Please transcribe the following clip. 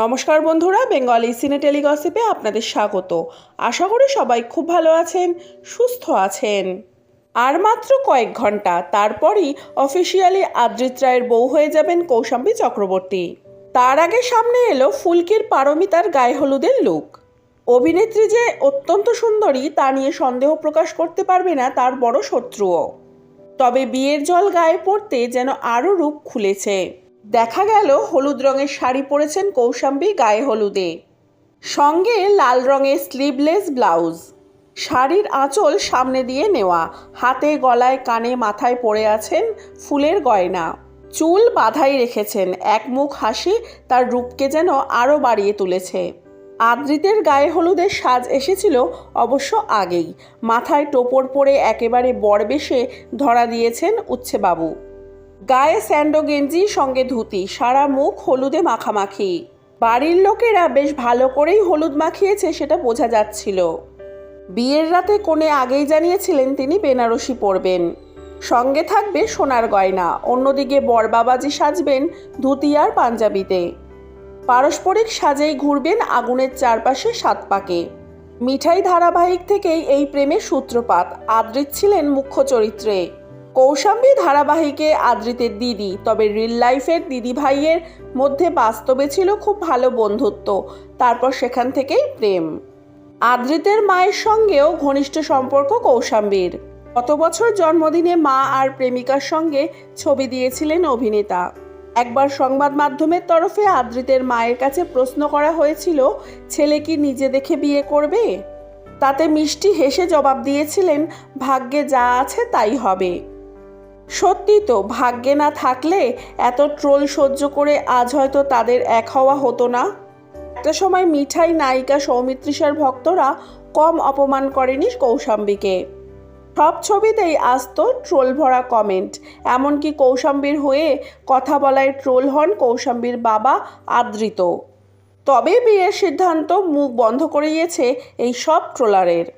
নমস্কার বন্ধুরা, বেঙ্গলি সিনে টেলিগসিপে আপনাদের স্বাগত। আশা করি সবাই খুব ভালো আছেন, সুস্থ আছেন। আর মাত্র কয়েক ঘণ্টা, তারপরই অফিসিয়ালি আদ্রিত রায়ের বউ হয়ে যাবেন কৌশাম্বী চক্রবর্তী। তার আগে সামনে এলো ফুলকির পারমিতার গায়ে হলুদের লুক অভিনেত্রী যে অত্যন্ত সুন্দরী, তা নিয়ে সন্দেহ প্রকাশ করতে পারবে না তার বড় শত্রুও। তবে বিয়ের জল গায়ে পড়তে যেন আরও রূপ খুলেছে। দেখা গেল হলুদ রঙের শাড়ি পরেছেন কৌশাম্বী, গায়ে হলুদে। সঙ্গে লাল রঙের স্লিভলেস ব্লাউজ শাড়ির আঁচল সামনে দিয়ে নেওয়া। হাতে, গলায়, কানে, মাথায় পরে আছেন ফুলের গয়না। চুল বাধাই রেখেছেন। এক মুখ হাসি তার রূপকে যেন আরও বাড়িয়ে তুলেছে। আদ্রিতের গায়ে হলুদের সাজ এসেছিল অবশ্য আগেই। মাথায় টোপর পরে একেবারে বরবেশে ধরা দিয়েছেন উচ্ছেবাবু। গায়ে স্যান্ডো গেঞ্জি, সঙ্গে ধুতি। সারা মুখ হলুদে মাখামাখি। বাড়ির লোকেরা বেশ ভালো করেই হলুদ মাখিয়েছে, সেটা বোঝা যাচ্ছিল। বিয়ের রাতে কোণে আগেই জানিয়েছিলেন তিনি, বেনারসি পরবেন। সঙ্গে থাকবে সোনার গয়না। অন্যদিকে বরবাবাজি সাজবেন ধুতি আর পাঞ্জাবিতে। পারস্পরিক সাজেই ঘুরবেন আগুনের চারপাশে সাত পাকে। মিঠাই ধারাবাহিক থেকেই এই প্রেমের সূত্রপাত। আদ্রিত ছিলেন মুখ্য চরিত্রে। কৌশাম্বী ধারাবাহিকে আদ্রিতের দিদি, তবে রিল লাইফের দিদি ভাইয়ের মধ্যে বাস্তবে ছিল খুব ভালো বন্ধুত্ব, তারপর সেখান থেকেই প্রেম। আদ্রিতের মায়ের সঙ্গেও ঘনিষ্ঠ সম্পর্ক কৌশাম্বীর। গত বছর জন্মদিনে মা আর প্রেমিকার সঙ্গে ছবি দিয়েছিলেন অভিনেতা। একবার সংবাদ মাধ্যমের তরফে আদ্রিতের মায়ের কাছে প্রশ্ন করা হয়েছিল, ছেলে কি নিজে দেখে বিয়ে করবে? তাতে মিষ্টি হেসে জবাব দিয়েছিলেন, ভাগ্যে যা আছে তাই হবে। সত্যি তো, ভাগ্যে না থাকলে এত ট্রোল সহ্য করে আজ হয়তো তাদের এক হওয়া হতো না? একটা সময় মিঠাই, নায়িকা সৌমিত্রিষার ভক্তরা কম অপমান করেনি কৌশাম্বীকে। সব ছবিতেই আসতো ট্রোল ভরা কমেন্ট এমনকি কৌশাম্বীর হয়ে কথা বলায় ট্রোল হন কৌশাম্বীর বাবা আদৃত। তবে বিয়ের সিদ্ধান্ত মুখ বন্ধ করে গিয়েছে এই সব ট্রোলারের।